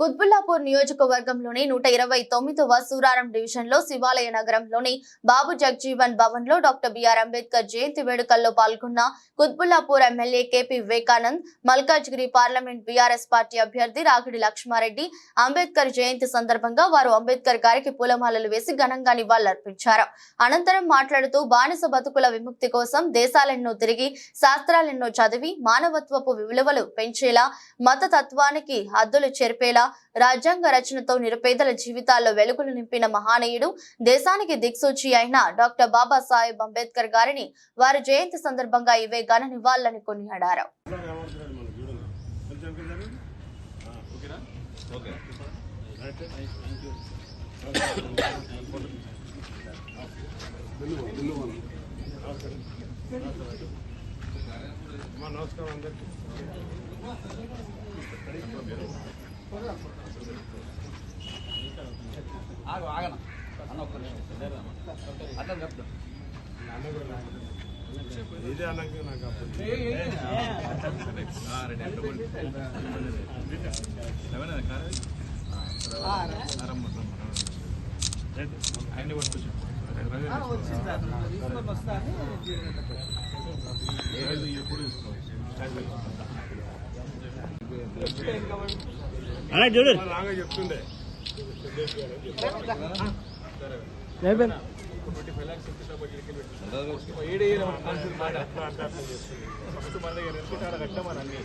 కుత్బుల్లాపూర్ నియోజకవర్గంలోని నూట ఇరవై తొమ్మిదవ సూరారం డివిజన్లో శివాలయ నగరంలోని బాబు జగ్జీవన్ భవన్లో డాక్టర్ బిఆర్ అంబేద్కర్ జయంతి వేడుకల్లో పాల్గొన్న Quthbullapur MLA KP Vivekanand Malkajgiri parliament BRS party అభ్యర్థి రాగిడి లక్ష్మారెడ్డి అంబేద్కర్ జయంతి సందర్భంగా వారు అంబేద్కర్ గారికి పూలమాలలు వేసి ఘనంగా నివాళులర్పించారు. అనంతరం మాట్లాడుతూ బానిస బతుకుల విముక్తి కోసం దేశాలెన్నో తిరిగి శాస్త్రాలెన్నో చదివి మానవత్వపు విలువలు పెంచేలా మత తత్వానికి హద్దులు చెరిపేలా రాజ్యాంగ రచనతో నిరుపేదల జీవితాల్లో వెలుగులు నింపిన మహానీయుడు దేశానికి దిక్సూచి అయిన డాక్టర్ బాబాసాహెబ్ అంబేద్కర్ గారిని వారి జయంతి సందర్భంగా ఇవే ఘన నివాళులని కొనియాడారు. నమస్కారం అందరికీ. ఆగు ఆగన? అన్న ఒక్క నిమిషం. అట్లా చెప్తా. ఇదే నాకు అప్పుడు అన్ని పట్టుకొచ్చి ఎప్పుడు రాగా చెప్తుండే ఫస్ట్ మన దగ్గర ఎంత కట్టమని అన్ని.